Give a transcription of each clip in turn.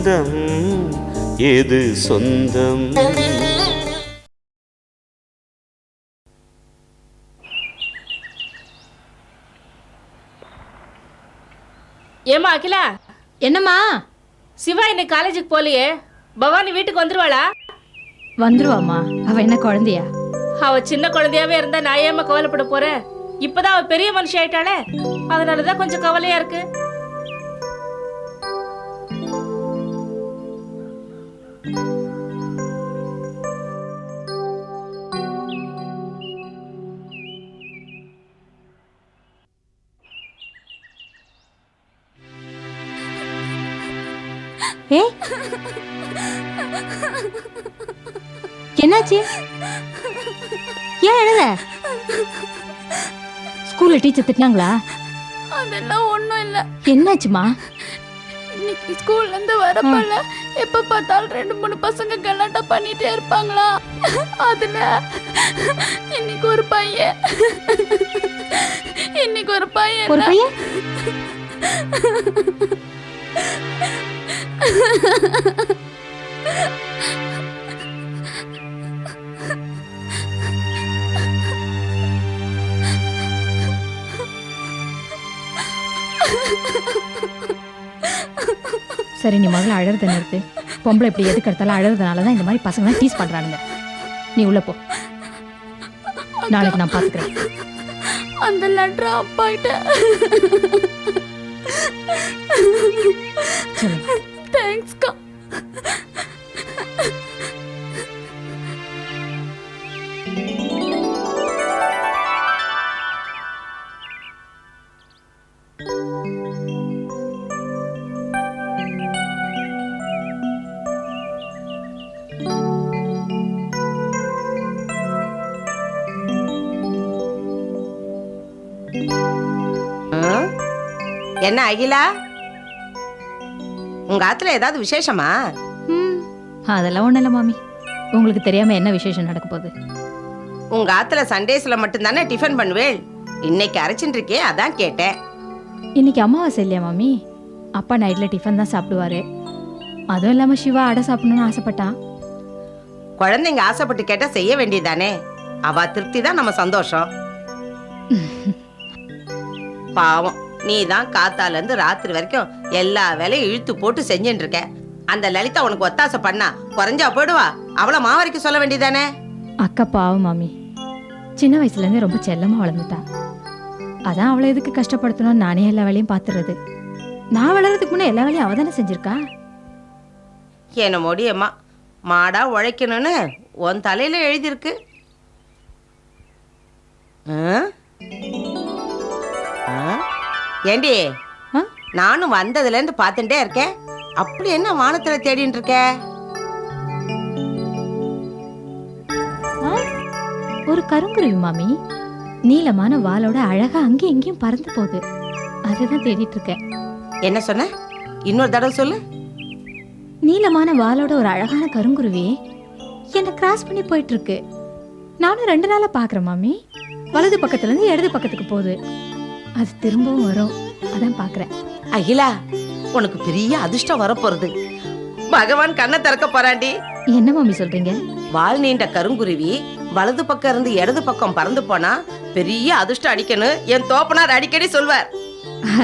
பந்தம் எது சொந்தம்? ஏமா அகிலா? என்னம்மா? சிவா இன்னைக்கு காலேஜுக்கு போகலையே பவானி வீட்டுக்கு வந்துருவாளா? வந்துருவாம்மா. அவ என்ன குழந்தையா? அவ சின்ன குழந்தையாவே இருந்தா நான் ஏமா கவலைப்பட போறேன்? இப்பதான் அவ பெரிய மனுஷி ஆயிட்டாளே. அதனாலதான் கொஞ்சம் கவலையா இருக்கு. ஏ? என்னாச்சு? ஏன் எழுத? ஸ்கூல்ல டீச்சர் திட்டினாங்களா? அதெல்லாம் ஒண்ணும் இல்ல. என்னாச்சுமா? இன்னைக்கு ஸ்கூல்ல இருந்து வரப்பல. எப்ப பார்த்தாலும் ரெண்டு மூணு பசங்க கலாட்டா பண்ணிட்டே இருப்பாங்களா? அதுல இன்னைக்கு ஒரு பையன். இன்னைக்கு ஒரு பையன் ஒரு பையன்? சரி நீ முதல்ல அழறத நிறுத்து. பொம்பளை இப்படி எதுக்கு எடுத்தாலும் அழறதுனால தான் இந்த மாதிரி பசங்க டீஸ் பண்றானுங்க. நீ உள்ள போ. நாளைக்கு நான் பாத்துக்கிறேன். அந்த லெட்டர் அப்பாயிட்ட தேங்க்ஸ்க்கா ஆ? என்ன அகிலா உங்க ஆத்துல ஏதாவது விசேஷமா? ம், அதெல்லாம் ஒண்ணும் இல்லை மாமி. உங்களுக்கு தெரியாம என்ன விசேஷம் நடக்க போகுது? உங்க ஆத்துல சண்டேஸ்ல மட்டும்தானே டிஃபன் பண்ணுவேள் இன்னைக்கு அரைச்சிட்டு இருக்கே அதான் கேட்டேன். இன்னைக்கு அமாவாசை இல்லையா மாமி? அப்பா நைட்ல டிஃபன் தான் சாப்பிடுவாரு. அதுவும் இல்லாம சிவா அடை சாப்பிடணும்னு ஆசைப்பட்டான். குழந்தைங்க ஆசைப்பட்டு கேட்டா செய்ய வேண்டியதானே அவ திருப்தி தான் நம்ம சந்தோஷம். பாவம். நீ தான் காத்தால இருந்து ராத்திரி வரைக்கும் எல்லா வேலையும் இழுத்து போட்டு செஞ்சுட்டு இருக்க. அந்த லலிதா உனக்கு ஒத்தாசை பண்ணா குறைஞ்சா போயிடுவா. அவள மாவரைக்கு சொல்ல வேண்டியதானே? அக்கா பாவம் மாமி. சின்ன வயசுல இருந்தே ரொம்ப செல்லமா வளர்ந்துட்டா. அதான் அவளை எதுக்கு கஷ்டப்படுத்தணும்னு நானே எல்லா வேலையும் பாத்துறது நான் வளர்றதுக்கு முன்னே எல்லா வேலையும் அவ தானே செஞ்சிருக்கா? என்ன முடியம்மா மாடா உழைக்கணும்னு உன் தலையில எழுதியிருக்கு? ஆ? ஏண்டி? நானும் வந்ததுல இருந்து பார்த்துட்டே இருக்கேன். அப்படி என்ன வானத்துல தேடிட்டு இருக்க? ஒரு கருங்குருவி மாமி. நீளமான வாளோட அழகா அங்கேயும் இங்கேயும் பறந்து போகுது. அதுதான் தேடிட்டு இருக்கேன். என்ன சொன்ன? இன்னொரு தடவை சொல்லு. நீளமான வாளோட ஒரு அழகான கருங்குருவி என்னை கிராஸ் பண்ணி போயிட்டு இருக்கு. நானும் ரெண்டு நாளா பாக்குறேன் மாமி. வலது பக்கத்துல இருந்து இடது பக்கத்துக்கு போகுது. அது திரும்பவும் வரும். அதான் பாக்குறேன். அகிலா உனக்கு பெரிய அதிர்ஷ்டம் வரப்போறது. பகவான் கண்ணை திறக்க போறாண்டி. என்ன மாமி சொல்றீங்க? வால் நீண்ட கருங்குருவி வலது பக்கம் இருந்து இடது பக்கம் பறந்து போனா பெரிய அதிர்ஷ்டம் அடிக்கணும். என் தோப்பனார் அடிக்கடி சொல்வார்.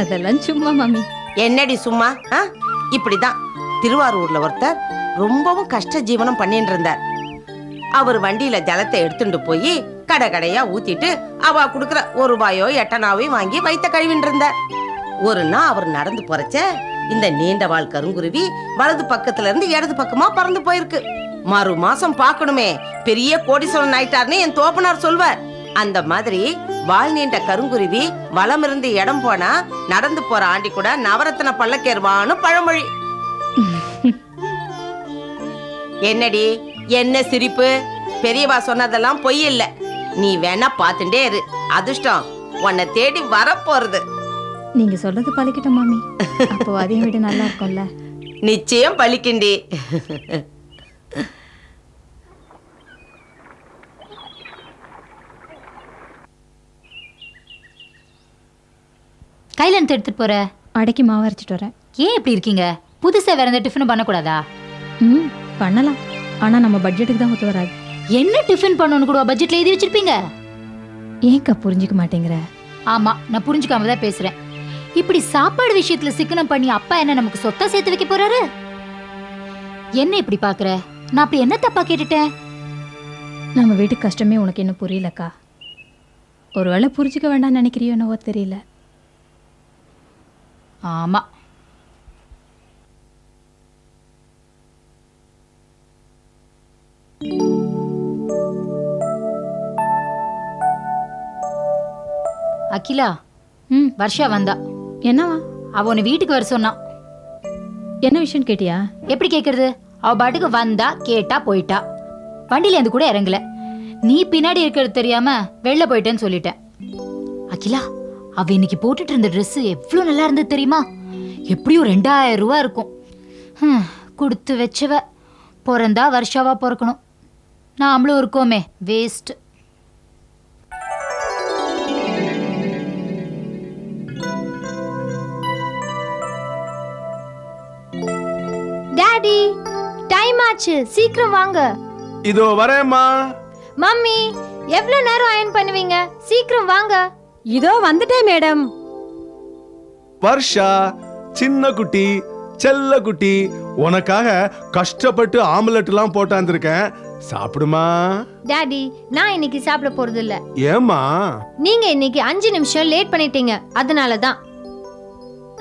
அதெல்லாம் சும்மா மாமி. என்னடி சும்மா? இப்படிதான். திருவாரூர்ல ஒருத்தர் ரொம்பவும் கஷ்ட ஜீவனம் பண்ணிட்டு இருந்தார். அவர் வண்டியில ஜலத்தை எடுத்துட்டு போய் கடை கடையா ஊத்திட்டு அவ குடுக்கற ஒரு ரூபாயோ எட்டனாவையும் வாங்கி வைத்த கழுவின்னு இருந்தார் ஒரு நாள் அவர் நடந்து போறச்ச இந்த நீண்ட வாழ் கருங்குருவி வலது பக்கத்துல இருந்து இடது பக்கமா பறந்து போயிருக்கு. மறு மாசம் பார்க்கணுமே பெரிய கோடீஸ்வரன் ஆயிட்டார்னு என் தோப்பனார் சொல்வார். அந்த மாதிரி வால் நீண்ட கருங்குருவி வலம் இருந்து இடம் போனா நடந்து போற ஆண்டி கூட நவரத்ன பல்லக்கேறுவான்னு பழமொழி. என்னடி என்ன சிரிப்பு? பெரியவா சொன்னதெல்லாம் பொய் இல்லை. நீ வேணா பாத்துட்டே இரு. அதிர்ஷ்டம் உன்னை தேடி வரப்போறது. நீங்க சொல்றது பழிக்கிட்டோம் மாமி. அப்போ அதையும் விட நல்லா இருக்கும்ல. நிச்சயம் பலிக்கிண்டி கையில எடுத்து எடுத்துட்டு போற? அடைக்கு மாவு அரைச்சிட்டு வரேன். ஏன் இப்படி இருக்கீங்க? புதுசா வேற எந்த டிஃபனும் பண்ணக்கூடாதா? ம் பண்ணலாம். ஆனா நம்ம பட்ஜெட்டுக்கு தான் ஒத்து வராது. என்ன டிஃபன் பண்ணணும்னு கூட பட்ஜெட்ல எழுதி வச்சிருப்பீங்க? ஏன்க்கா புரிஞ்சுக்க மாட்டேங்கிற? ஆமா நான் புரிஞ்சுக்காம தான் பேசுறேன். இப்படி சாப்பாடு விஷயத்துல சிக்கனம் பண்ணி அப்பா என்ன நமக்கு சொத்தா சேர்த்து வைக்க போறாரு? என்ன இப்படி பாக்குற? நான் அப்படி என்ன தப்பா கேட்டுட்டேன்? நம்ம வீட்டு கஷ்டமே உனக்கு இன்னும் புரியலக்கா. ஒருவேளை புரிஞ்சுக்க வேண்டாம்னு நினைக்கிறியோ என்னவோ தெரியல. ஆமா அகிலா ம். வர்ஷா வந்தா. என்னவா? அவ உன்னை வீட்டுக்கு வர சொன்னான் என்ன விஷயம் கேட்டியா? எப்படி கேக்குறது? அவ பாட்டுக்கு வந்தா கேட்டா போயிட்டா. வண்டியில இருந்து கூட இறங்கல. நீ பின்னாடி இருக்கிறது தெரியாம வெளில போயிட்டேன்னு சொல்லிட்டேன். அகிலா அவ இன்னைக்கு போட்டுட்டு இருந்த Dress எவ்வளவு நல்லா இருந்தது தெரியுமா? எப்படியும் ரெண்டாயிரம் ரூபா இருக்கும். கொடுத்து வச்சவ பிறந்தா வருஷாவா பிறக்கணும். நாமளும் இருக்கோமே வேஸ்ட் டாடி டைம் ஆச்சு. சீக்கிரம் வாங்க. இதோ வரேம்மா. மம்மி எவ்வளவு நேரம் அயன் பண்ணுவீங்க? சீக்கிரம் வாங்க. இதோ வந்துட்டேன் மேடம். வர்ஷா சின்ன குட்டி செல்ல குட்டி உனக்காக கஷ்டப்பட்டு ஆம்லெட் எல்லாம் போட்டாந்துருக்கேன். சாப்பிடுமா? டாடி நான் இன்னைக்கு சாப்பிட போறது இல்ல ஏம்மா? நீங்க இன்னைக்கு அஞ்சு நிமிஷம் லேட் பண்ணிட்டீங்க. அதனால தான்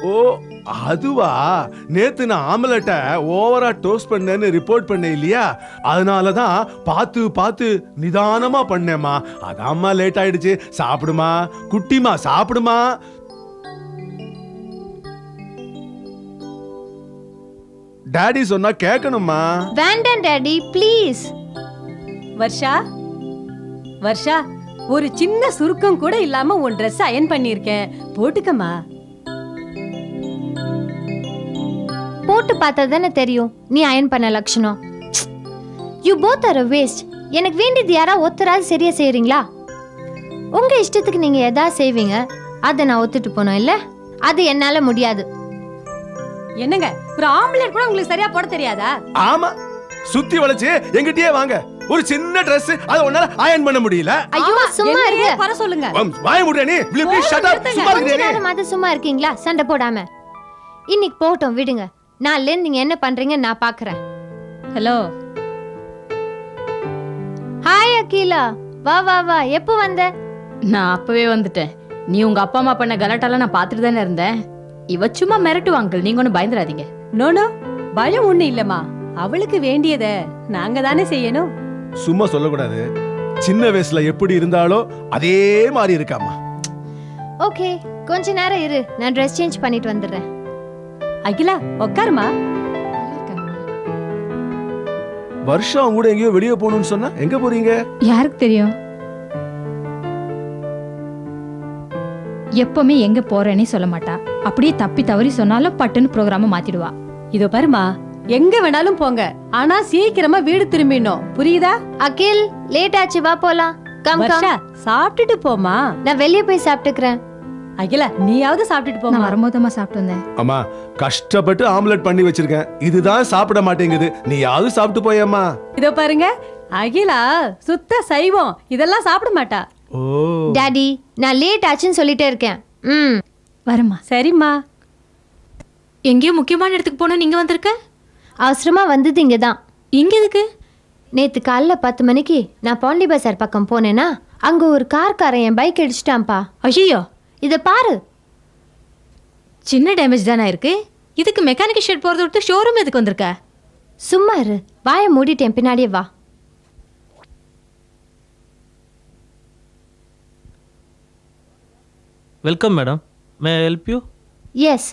ஓ அதுவா? நேத்து நான் ஆம்லெட்டை ஓவரா டோஸ்ட் பண்ணேன்னு ரிப்போர்ட் பண்ணேன் இல்லையா? அதனால தான் பார்த்து பார்த்து நிதானமா பண்ணேம்மா. அதாம்மா லேட் ஆயிடுச்சு. சாப்பிடுமா? குட்டிமா சாப்பிடுமா? டாடி சொன்னா கேட்கணுமா வேண்டாம் டாடி ப்ளீஸ் வர்ஷா? வர்ஷா ஒரு சின்ன சுருக்கம் கூட இல்லாம உன் Dress அயன் பண்ணிருக்கேன் போட்டுக்கமா போட்டு பார்த்தா தானே தெரியும். நீ அயன் பண்ண லட்சணம் யூ போத் ஆர் வேஸ்ட் எனக்கு வேண்டியது யாரா ஒத்தராது சரியா செய்றீங்களா? உங்க இஷ்டத்துக்கு நீங்க எதா செய்வீங்க அதை நான் ஒத்துட்டு போனோம் இல்ல? அது என்னால முடியாது. என்னங்க? ஒரு ஆம்புலன்ஸ் கூட உங்களுக்கு சரியா போட தெரியாதா? ஆமா. சுத்தி வளைச்சு எங்கிட்டயே வாங்க. ஒரு சின்ன Dress அதை உன்னால அயன் பண்ண முடியல. ஐயோ சும்மா இருங்க. குறை சொல்லுங்க. வாய முடியா நீ. இருக்கிறியா நீ? நேரமாவது சும்மா இருக்கீங்களா? சண்டை போடாம. இன்னைக்கு போட்டோம் விடுங்க. நாளைல இருந்து நீங்க என்ன பண்றீங்க நான் பாக்குறேன். ஹலோ. ஹாய் அகிலா. வா வா வா. எப்போ வந்த? நான் அப்பவே வந்துட்டேன். நீ உங்க அப்பா அம்மா பண்ண கலாட்டாலாம் நான் பார்த்துட்டு தானே இருந்தேன். இவ சும்மா மிரட்டுவா அங்கிள் நீங்க ஒன்றும் பயந்துடாதீங்க. நோ நோ பயம் ஒண்ணு இல்லம்மா. அவளுக்கு வேண்டியத நாங்க தானே செய்யணும். சும்மா சொல்லக்கூடாது. சின்ன வயசுல எப்படி இருந்தாலோ அதே மாதிரி இருக்காமா ஓகே கொஞ்ச நேரம் இரு. நான் ட்ரெஸ் சேஞ்ச் பண்ணிட்டு வந்துடுறேன். அகிலா உட்காருமா வருஷம் கூட எங்கேயோ வெளியே போகணும்னு சொன்னா எங்க போறீங்க? யாருக்கு தெரியும்? எப்பவுமே எங்க போறேனே சொல்ல மாட்டா. அப்படியே தப்பி தவறி சொன்னாலும் பட்டுன்னு ப்ரோக்ராம மாத்திடுவா. இதோ பாருமா எங்க வேணாலும் போங்க. ஆனா சீக்கிரமா வீடு திரும்பிடணும். புரியுதா? அகில் லேட் ஆச்சு வா போலாம். கம் கம் வர்ஷா சாப்பிட்டுட்டு போமா நான் வெளியே போய் சாப்பிட்டுக்கிறேன். அகிலா நீயாவது சாப்பிட்டுட்டு நான் போமா வரும்போதமா சாப்பிட்டு வந்தேன். அம்மா கஷ்டப்பட்டு ஆம்லெட் பண்ணி வச்சிருக்கேன். இதுதான் சாப்பிட மாட்டேங்குது. நீயாவது சாப்பிட்டு போயம்மா இதோ பாருங்க அகிலா சுத்த சைவம். இதெல்லாம் சாப்பிட மாட்டா. ஓ. டாடி நான் லேட் ஆச்சுன்னு சொல்லிட்டே இருக்கேன். ம். வரமா சரிம்மா. எங்கேயோ முக்கியமான இடத்துக்கு போன நீங்க வந்திருக்க? அவசரமா வந்தது இங்க தான் இங்க எதுக்கு? நேத்து காலைல பத்து மணிக்கு நான் பாண்டி பஜார் பக்கம் போனேனா அங்க ஒரு கார்காரன் என் பைக் அடிச்சிட்டான்ப்பா ஐயோ இத பாரு. சின்ன டேமேஜ் தானே இருக்கு? இதுக்கு மெக்கானிக் ஷெட் போறத விட்டு ஷோரூம் எதுக்கு வந்திருக்க? சும்மா இரு. வாயை மூடிட்டேன். பின்னாடியே வா. Welcome madam may help you yes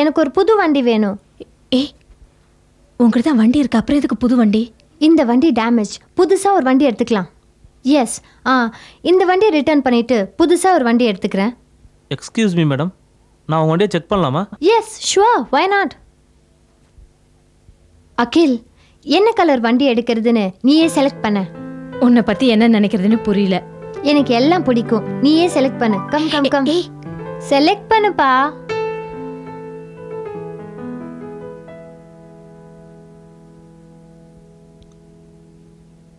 எனக்கு ஒரு புது வண்டி வேணும். ஏய் உங்ககிட்ட தான் வண்டி இருக்கு. அப்புறம் எதுக்கு புது வண்டி? இந்த வண்டி டேமேஜ் புதுசாக ஒரு வண்டி எடுத்துக்கலாம். எஸ் ஆ இந்த வண்டியை ரிட்டர்ன் பண்ணிவிட்டு புதுசாக ஒரு வண்டி எடுத்துக்கிறேன். எக்ஸ்கியூஸ் மீ மேடம் நான் உங்கள் வண்டியை செக் பண்ணலாமா? எஸ் ஷுவா வை நாட் அகில் என்ன கலர் வண்டி எடுக்கிறதுன்னு நீயே செலக்ட் பண்ண. உன்னை பற்றி என்ன நினைக்கிறதுன்னு புரியல. எனக்கு எல்லாம் பிடிக்கும். நீயே செலக்ட் பண்ணு. கம் கம் கம் செலக்ட் பண்ணுப்பா.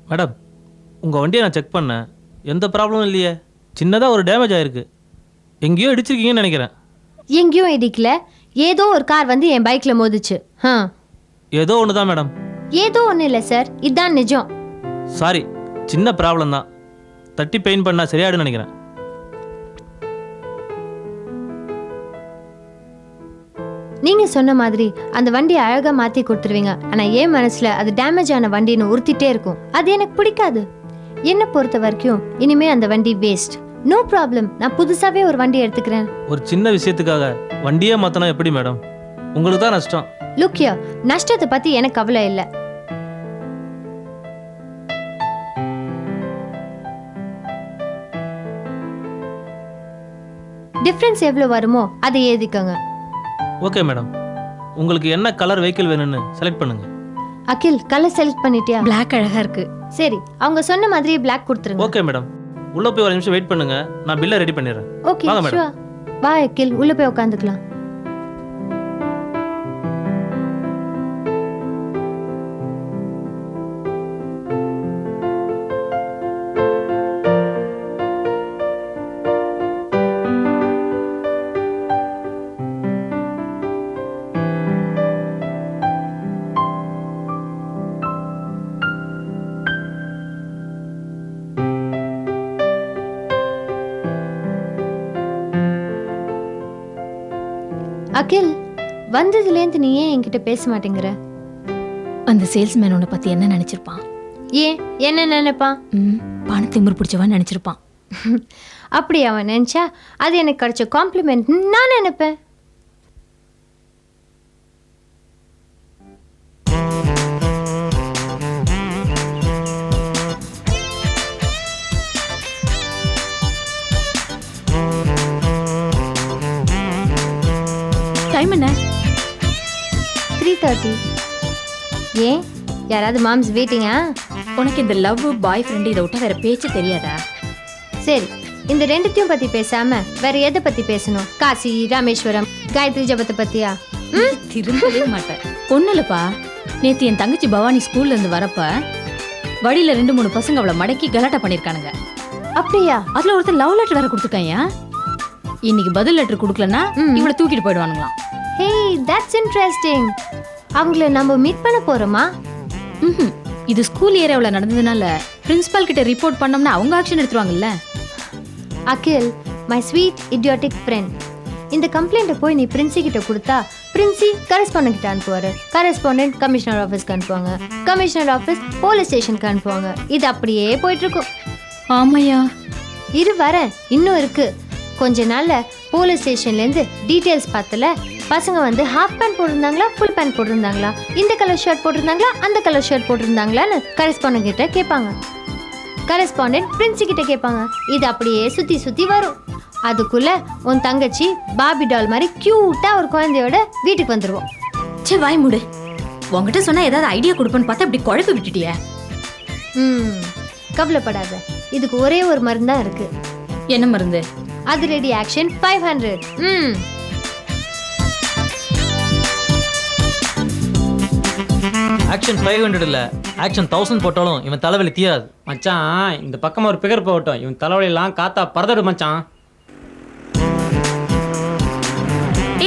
மேடம் உங்கள் வண்டியை நான் செக் பண்ணேன். எந்த ப்ராப்ளமும் இல்லையே. சின்னதாக ஒரு டேமேஜ் ஆயிருக்கு. எங்கேயோ இடிச்சிருக்கீங்கன்னு நினைக்கிறேன். எங்கேயும் இடிக்கல. ஏதோ ஒரு கார் வந்து என் பைக்ல மோதிச்சு. ஹ. ஏதோ ஒன்று தான் மேடம் ஏதோ ஒன்றும் இல்லை சார் இதான் நிஜம். சாரி சின்ன ப்ராப்ளம் தான். தட்டி பெயிண்ட் பண்ணால் சரியாயிடும்னு நினைக்கிறேன். நீங்க சொன்ன மாதிரி அந்த வண்டியை அழகா மாத்தி கொடுத்துருவீங்க. ஆனா என் மனசுல அது டேமேஜ் ஆன வண்டின்னு உறுத்திட்டே இருக்கும். அது எனக்கு பிடிக்காது. என்னை பொறுத்த வரைக்கும் இனிமே அந்த வண்டி வேஸ்ட் நோ ப்ராப்ளம் நான் புதுசாவே ஒரு வண்டி எடுத்துக்கிறேன். ஒரு சின்ன விஷயத்துக்காக வண்டியே மாற்றினா எப்படி மேடம் உங்களுக்கு தான் நஷ்டம். லுக்கியா நஷ்டத்தை பத்தி எனக்கு கவலை இல்லை. டிஃப்ரென்ஸ் எவ்வளோ வருமோ அதை எழுதிக்கோங்க ஓகே மேடம் உங்களுக்கு என்ன கலர் வெஹிக்கிள் வேணும்னு செலக்ட் பண்ணுங்க. அகில் கலர் செலக்ட் பண்ணிட்டியா? பிளாக் அழகா இருக்கு. சரி அவங்க சொன்ன மாதிரியே பிளாக் கொடுத்துருங்க. ஓகே மேடம் உள்ளே போய் ஒரு நிமிஷம் வெயிட் பண்ணுங்க. நான் பில்லை ரெடி பண்ணிடுறேன். ஓகே வாங்க மேடம். வா அகில் உள்ள போய் உட்காந்துக்கலாம். வந்ததுலேருந்து நீ ஏன் என்கிட்ட பேச மாட்டேங்கிற? அந்த சேல்ஸ்மேன் உன்னை பத்தி என்ன நினைச்சிருப்பான்? ஏன்? என்ன நினைப்பான்? ம் பணத்திமிர் பிடிச்சவன் நினைச்சிருப்பான். அப்படி அவன் நினைச்சா அது எனக்கு கிடைச்ச காம்ப்ளிமெண்ட் நான் நினைப்பேன். தேர்ட்டி ஏன்? யாராவது மாம்ஸ் வெயிட்டிங்கா உனக்கு இந்த லவ் பாய் ஃப்ரெண்டு இதை விட்டா வேற பேச்சு தெரியாதா? சரி இந்த ரெண்டுத்தையும் பத்தி பேசாம வேற எதை பத்தி பேசணும்? காசி ராமேஸ்வரம் காயத்ரி ஜபத்தை பத்தியா? ம்? திரும்பவே மாட்டேன். ஒன்றும் இல்லைப்பா. நேற்று என் தங்கச்சி பவானி ஸ்கூல்ல இருந்து வரப்ப வழியில ரெண்டு மூணு பசங்க அவளை மடக்கி கலாட்டா பண்ணிருக்கானுங்க அப்படியா? அதுல ஒருத்தர் லவ் லெட்டர் வேற கொடுத்துருக்காயா இன்னைக்கு பதில் லெட்டர் கொடுக்கலன்னா. இவளை தூக்கிட்டு போயிடுவானுங்களாம். ஹே தட்ஸ் இன்ட்ரெஸ்டிங் அவங்கள நம்ம மீட் பண்ண போறோமா? ம்ஹும். இது ஸ்கூல் ஏரியாவில் நடந்ததுனால பிரின்சிபால் கிட்ட ரிப்போர்ட் பண்ணோம்னா அவங்க action எடுத்துருவாங்கல்ல? Akhil my sweet idiotic friend இந்த கம்ப்ளைண்ட்டை போய் நீ பிரின்சி கிட்ட கொடுத்தா பிரின்சி கரஸ்பாண்டன்ட் கிட்ட அனுப்புவாரு. கரஸ்பாண்டன்ட் கமிஷனர் ஆஃபீஸ்க்கு அனுப்புவாங்க. கமிஷனர் ஆஃபீஸ் போலீஸ் ஸ்டேஷனுக்கு அனுப்புவாங்க. இது அப்படியே போயிட்டு இருக்கும் ஆமாயா. இரு வரேன் இன்னும் இருக்கு. கொஞ்ச நாள்ல போலீஸ் ஸ்டேஷன்லேருந்து டீட்டெயில்ஸ் பார்த்தல பசங்க வந்து ஹாஃப் பேண்ட் போட்டிருந்தாங்களா ஃபுல் பேண்ட் போட்டிருந்தாங்களா? இந்த கலர் ஷர்ட் போட்டிருந்தாங்களா அந்த கலர் ஷர்ட் போட்டிருந்தாங்களான்னு கரஸ்பாண்டன்ட் கிட்ட கேட்பாங்க. கரஸ்பாண்டன்ட் பிரின்சி கிட்ட கேட்பாங்க. இது அப்படியே சுத்தி சுத்தி வரும். அதுக்குள்ள உன் தங்கச்சி பாபி டால் மாதிரி கியூட்டா ஒரு குழந்தையோட வீட்டுக்கு வந்துருவோம். சே வாய் மூடு. உங்ககிட்ட சொன்னா ஏதாவது ஐடியா கொடுப்பேன்னு பார்த்தா இப்படி குழப்பி விட்டுட்டியே. ம் கவலைப்படாத. இதுக்கு ஒரே ஒரு மருந்து தான் இருக்கு. என்ன மருந்து? அது ரெடி ஆக்ஷன் ஃபைவ் ஹண்ட்ரட் ம். ஆக்ஷன் ஃபைவ் ஹண்ட்ரட் இல்லை. ஆக்ஷன் தௌசண்ட் போட்டாலும் இவன் தலைவலி தீராது. மச்சான் இந்த பக்கமா ஒரு பிகர் போகட்டும். இவன் தலைவலியெல்லாம் காத்தா பறந்துடு மச்சான்.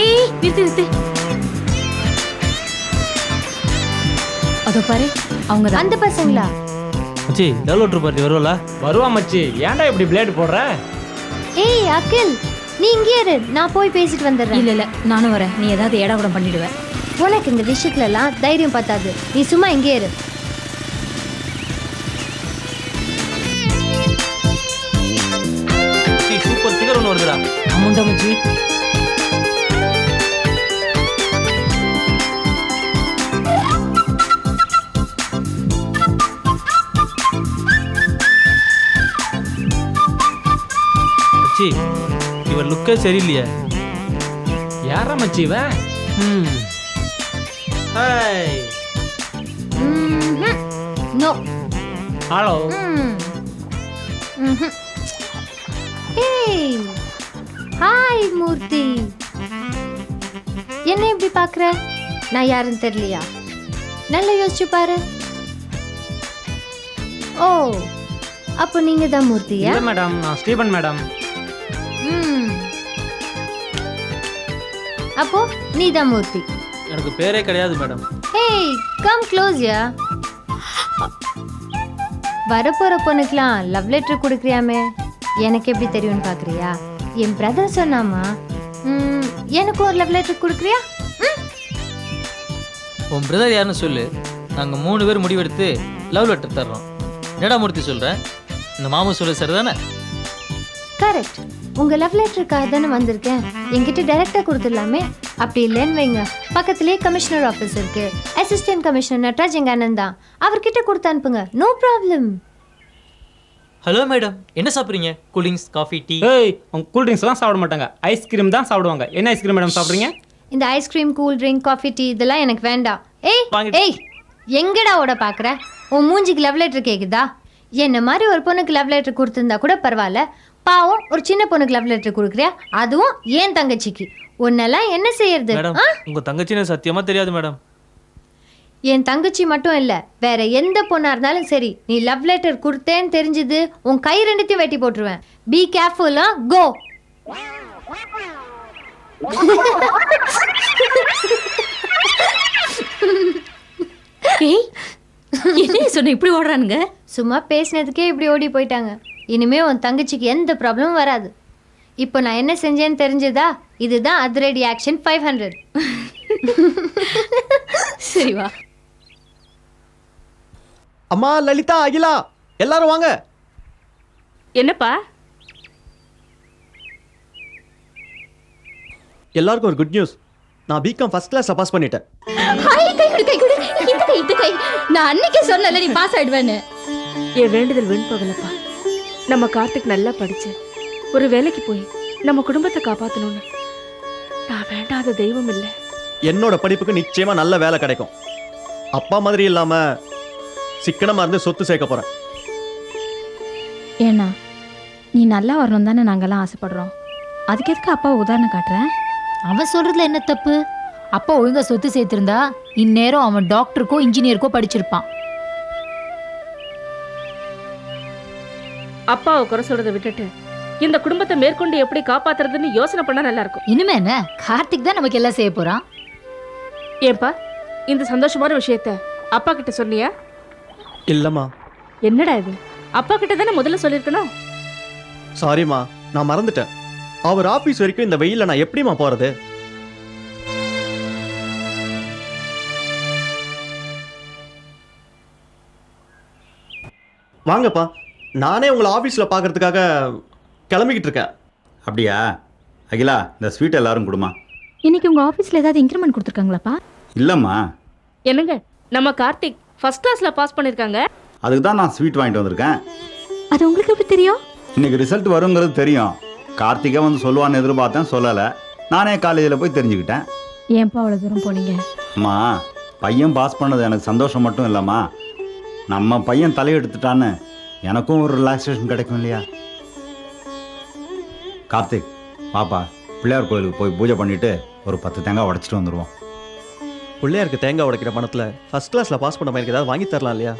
ஏய் நிறுத்து நிறுத்து. அதோ பாரு அவங்க தான் அந்த பசங்களா? மச்சி டெவலப்பர் பார்ட்டி வருவல வருவா மச்சி. ஏன்டா இப்படி பிளேடு போடுற? ஏய் அகில் நீ இங்கே இரு. நான் போய் பேசிட்டு வந்துடுறேன். இல்ல இல்ல நானும் வரேன். நீ ஏதாவது ஏடா கூட பண்ணிடுவேன் உனக்கு இந்த விஷயத்துல எல்லாம் தைரியம் பத்தாது. நீ சும்மா இங்கே இரு. சூப்பர் ஃபிகர் ஒன்று வருதுடா. அமுண்டா மச்சி? மச்சி இவர் லுக்கே சரியில்லையே. யாரா மச்சி இவன்? ம். நோ ஹலோ ஏய் ஹாய் மூர்த்தி என்ன இப்படி பார்க்குற? நான் யாருன்னு தெரியலையா? நல்லா யோசிச்சு பாரு. ஓ அப்போ நீங்க தான் மூர்த்தியா மேடம் நான் ஸ்டீபன் மேடம். ம். அப்போ நீ தான் மூர்த்தி. எனக்கு பேரே கிடையாது மேடம். ஹேய் கம் க்ளோஸ் யா வரப்போற பொண்ணுக்கெல்லாம் லவ் லெட்டர் கொடுக்குறியாமே? எனக்கு எப்படி தெரியும்னு பார்க்குறியா என் பிரதர் சொன்னாமா? எனக்கு ஒரு லவ் லெட்டர் கொடுக்குறியா? உன் பிரதர் யாருன்னு சொல்லு. நாங்கள் மூணு பேர் முடிவெடுத்து லவ் லெட்டர் தர்றோம். என்னடா மூர்த்தி சொல்கிறேன் இந்த மாமு சொல்ல சரிதானே? கரெக்ட் உங்க லவ் லெட்டருக்காக தானே வந்திருக்கேன். என்கிட்ட டைரக்டா கொடுத்துடலாமே? அப்படி இல்லைன்னு வைங்க. பக்கத்துலேயே கமிஷனர் ஆஃபீஸ் இருக்கு. அசிஸ்டன்ட் கமிஷனர் நட்ராஜ் எங்க அண்ணன் தான். அவர்கிட்ட கொடுத்து அனுப்புங்க. நோ ப்ராப்ளம் ஹலோ மேடம் என்ன சாப்பிட்றீங்க? கூலிங்ஸ் காஃபி டீ ஏய் அவங்க கூல் ட்ரிங்க்ஸ்லாம் சாப்பிட மாட்டாங்க. ஐஸ்கிரீம் தான் சாப்பிடுவாங்க. என்ன ஐஸ்கிரீம் மேடம் சாப்பிட்றீங்க? இந்த ice cream cool drink coffee tea இதெல்லாம் எனக்கு வேண்டாம். ஏய் ஏய் எங்கடா ஓட பாக்குற? உன் மூஞ்சிக்கு லவ் லெட்டர் கேக்குதா? என்ன மாதிரி ஒரு பொண்ணுக்கு லவ் லெட்டர் கொடுத்துருந்தா கூட பரவாயில்ல. பாவம் ஒரு சின்ன பொண்ணுக்கு லவ் லெட்டர் கொடுக்குறியா? அதுவும் ஏன் தங்கச்சிக்கு? உன்னெல்லாம் என்ன செய்யறது? மேடம்? உங்க தங்கச்சின்னு சத்தியமா தெரியாது மேடம். என் தங்கச்சி மட்டும் இல்ல வேற எந்த பொண்ணா இருந்தாலும் சரி நீ லவ் லெட்டர் கொடுத்தேன்னு தெரிஞ்சது உன் கை ரெண்டுத்தையும் வெட்டி போட்டுருவேன். பி கேர்ஃபுல் கோ ஏய் என்ன சொன்ன இப்படி ஓடுறானுங்க? சும்மா பேசினதுக்கே இப்படி ஓடி போயிட்டாங்க. இனிமே உன் தங்கச்சிக்கு எந்த ப்ராப்ளமும் வராது. இப்போ நான் என்ன செஞ்சேன்னு தெரிஞ்சதா? இதுதான் அதிரடி ஆக்ஷன் ஃபைவ் ஹண்ட்ரட் சரி வா. அம்மா லலிதா அகிலா எல்லாரும் வாங்க. என்னப்பா? எல்லாருக்கும் ஒரு குட் நியூஸ் நான் பிகாம் ஃபர்ஸ்ட் கிளாஸ்ல பாஸ் பண்ணிட்டேன். ஹாய் கை கொடு கை கொடு. இந்த கை இந்த கை நான் அன்னைக்கே சொன்னல நீ பாஸ் ஆயிடுவேன்னு. என் வேண்டுதல் வீண் போகலப்பா. நம்ம கார்த்திக் நல்லா படிச்சு. ஒரு வேலைக்கு போய் நம்ம குடும்பத்தை காப்பாத்தணும்னு. நான் வேண்டாத தெய்வம் இல்லை. என்னோட படிப்புக்கு நிச்சயமா நல்ல வேலை கிடைக்கும். அப்பா மாதிரி இல்லாம சிக்கனமா இருந்து சொத்து சேர்க்க போறேன். ஏன்னா நீ நல்லா வரணும் தானே நாங்கெல்லாம் ஆசைப்படுறோம். அதுக்கு எதுக்கு அப்பா உதாரணம் காட்டுறேன்? அவன் சொல்றதுல என்ன தப்பு? அப்பா ஒழுங்கா சொத்து சேர்த்திருந்தா இந்நேரம் அவன் டாக்டருக்கோ இன்ஜினியருக்கோ படிச்சிருப்பான். அப்பாவை குறை சொல்றதை விட்டுட்டு இந்த குடும்பத்தை மேற்கொண்டு எப்படி காப்பாத்துறதுன்னு யோசனை பண்ணா நல்லா இருக்கும் இனிமே என்ன? கார்த்திக் தான் நமக்கு எல்லாம் செய்ய போறான். ஏன்பா இந்த சந்தோஷமான விஷயத்த அப்பா கிட்ட சொன்னியா? இல்லம்மா. என்னடா இது? அப்பா கிட்ட தானே முதல்ல சொல்லிருக்கணும் சாரிம்மா நான் மறந்துட்டேன். அவர் ஆபீஸ் வரைக்கும் இந்த வெயில்ல நான் எப்படிம்மா போறது? வாங்கப்பா. நானே உங்களை ஆபீஸ்ல பார்க்கறதுக்காக கிளம்பிக்கிட்டு இருக்கேன். அப்படியா? அகிலா இந்த ஸ்வீட் எல்லாரும் கொடுமா. இன்னைக்கு உங்க ஆபீஸ்ல ஏதாவது இன்க்ரிமெண்ட் கொடுத்துருக்காங்களாப்பா? இல்லைம்மா. என்னங்க நம்ம கார்த்திக் ஃபர்ஸ்ட் கிளாஸ்ல பாஸ் பண்ணிருக்காங்க. அதுக்கு தான் நான் ஸ்வீட் வாங்கிட்டு வந்திருக்கேன். அது உங்களுக்கு எப்படி தெரியும்? இன்னைக்கு ரிசல்ட் வருங்கிறது தெரியும். கார்த்திகை வந்து சொல்லுவான்னு எதிர்பார்த்தேன் சொல்லலை. நானே காலேஜில் போய் தெரிஞ்சுக்கிட்டேன். ஏன்பா அவ்வளவு தூரம் போனீங்க? அம்மா பையன் பாஸ் பண்ணது எனக்கு சந்தோஷம் மட்டும் இல்லைம்மா. நம்ம பையன் தலையெடுத்துட்டான்னு எனக்கும் ஒரு ரிலாக்ஸேஷன் கிடைக்கும் இல்லையா? கார்த்திக் பாப்பா பிள்ளையார் கோயிலுக்கு போய் பூஜை பண்ணிட்டு ஒரு பத்து தேங்காய் உடைச்சிட்டு வந்துடுவோம் பிள்ளையாருக்கு தேங்காய் உடைக்கிற பணத்துல ஃபஸ்ட் கிளாஸ்ல பாஸ் பண்ண மாதிரி ஏதாவது வாங்கி தரலாம் இல்லையா?